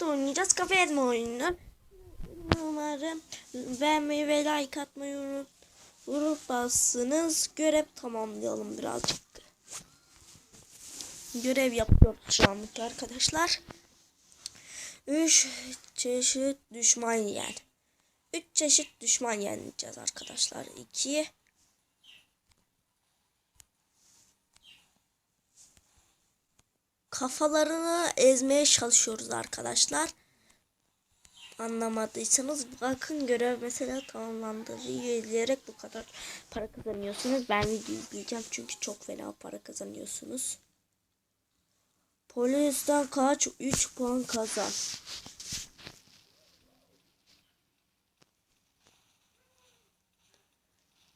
Squad oynayacağız. Kafe etme oyunu. Umarım beğenmeyi ve like atmayı unut, unutmazsınız. Görev tamamlayalım birazcık. Görev yapıyoruz şu anlık arkadaşlar. 3 çeşit düşman yen. 3 çeşit düşman yeneceğiz arkadaşlar. 2 kafalarını ezmeye çalışıyoruz arkadaşlar. Anlamadıysanız bakın görev mesela tamamlandı. Video izleyerek bu kadar para kazanıyorsunuz. Ben video izleyeceğim çünkü çok fena para kazanıyorsunuz. Polisten kaç 3 puan kazan.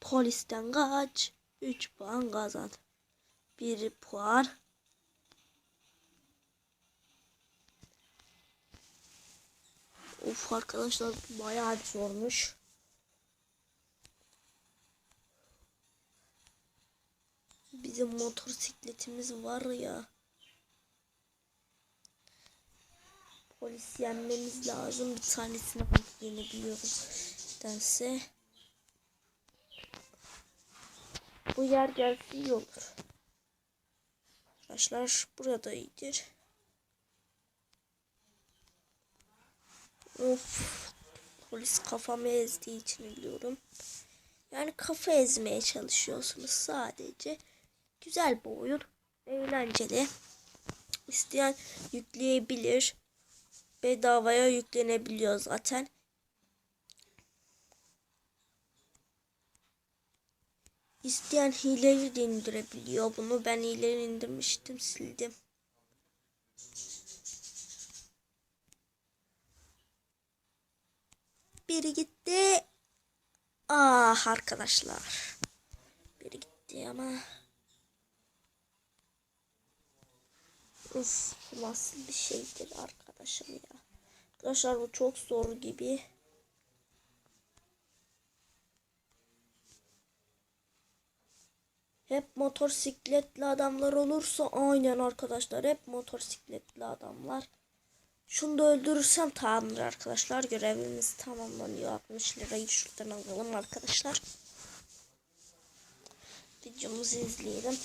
Polisten kaç 3 puan kazan. 1 puan Of arkadaşlar bayağı zormuş. Bizim motosikletimiz var ya. Polis yenmemiz lazım. Bir tanesini yenebiliyoruz. Dense. Bu yer gelse iyi olur. Arkadaşlar burada iyidir. Of. Polis kafamı ezdiği için biliyorum. Yani kafa ezmeye çalışıyorsunuz sadece. Güzel bir oyun. Eğlenceli. İsteyen yükleyebilir. Bedavaya yüklenebiliyor zaten. İsteyen hileyi de indirebiliyor. Bunu ben hileyi indirmiştim sildim. Biri gitti. Ah arkadaşlar. Biri gitti ama. Uf nasıl bir şeydir arkadaşım ya. Arkadaşlar bu çok zor gibi. Hep motosikletli adamlar olursa aynen arkadaşlar hep motosikletli adamlar. Şunu da öldürürsem tamamdır arkadaşlar. Görevimiz tamamlanıyor. 60 lirayı şuradan alalım arkadaşlar. Videomuzu izleyelim.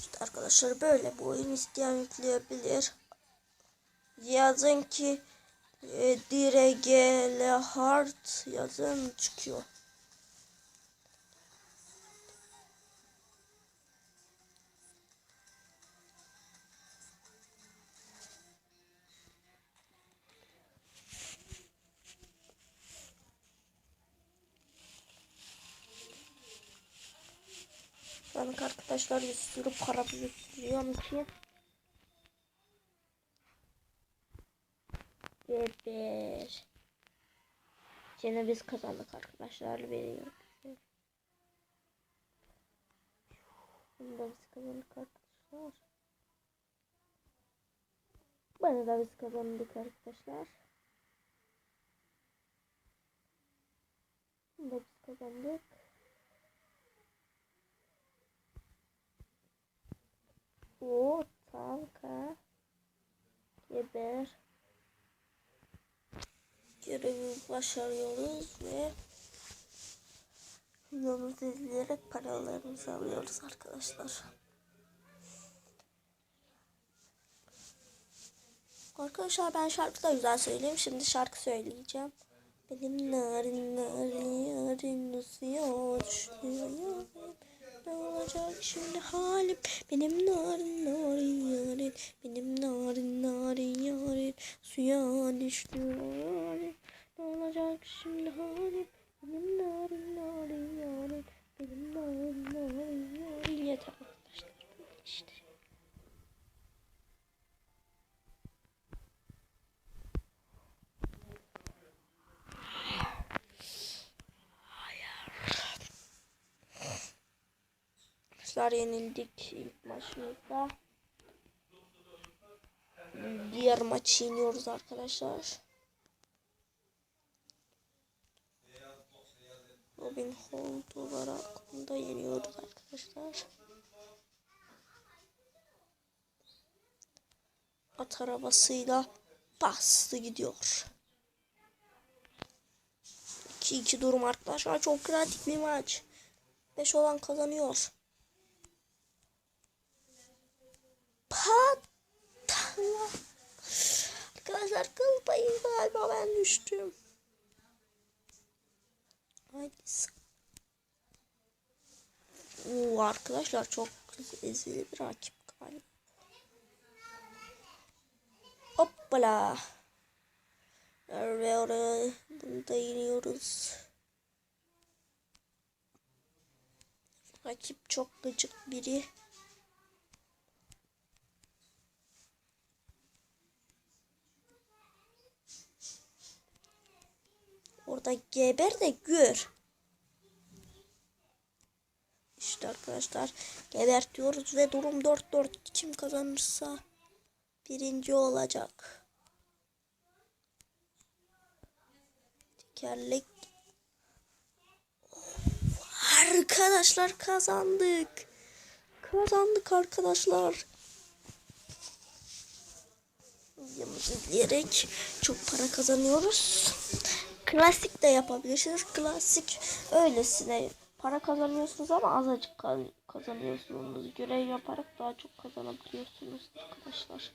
İşte arkadaşlar böyle bu oyun isteyen yükleyebilir. Yazın ki e, DRGL Hard yazın çıkıyor. Ben arkadaşlar bir sürü para biriktiriyorum ki. Geber. Yine biz kazandık arkadaşlar veriyor. Bunu da biz kazandık arkadaşlar. Bunu da biz kazandık arkadaşlar. Bunu da biz kazandık. O tanka geber görevi başarıyoruz ve videomuzu izleyerek paralarımızı alıyoruz arkadaşlar. Arkadaşlar ben şarkı da güzel söyleyeyim. Şimdi şarkı söyleyeceğim. Benim narin narin yarin nasıl ne olacak şimdi halim. Benim narin narin yarim benim narin narin yarim. Suya düştü ne olacak şimdi halim benim narin narin yarim benim narin narin yarim yeter arkadaşlar işte. Arkadaşlar yenildik ilk maçımızda. Diğer maçı iniyoruz arkadaşlar. Robin Hood olarak bunu da yeniyoruz arkadaşlar. at arabasıyla bastı gidiyor. 2-2 durum arkadaşlar. Çok kritik bir maç. 5 olan kazanıyor. Patla. Arkadaşlar kıl payı galiba ben düştüm. Haydi. Oo, arkadaşlar çok ezili bir rakip galiba. Hoppala. Ve oraya bunu da iniyoruz. Rakip çok gıcık biri. Orada geber de gör. İşte arkadaşlar gebertiyoruz ve durum 4-4 kim kazanırsa birinci olacak. Tekerlek Of, arkadaşlar kazandık. Kazandık arkadaşlar. Videomuzu izleyerek çok para kazanıyoruz. Klasik de yapabilirsiniz. Klasik öylesine para kazanıyorsunuz ama azıcık kaz- kazanıyorsunuz. Görev yaparak daha çok kazanabiliyorsunuz arkadaşlar.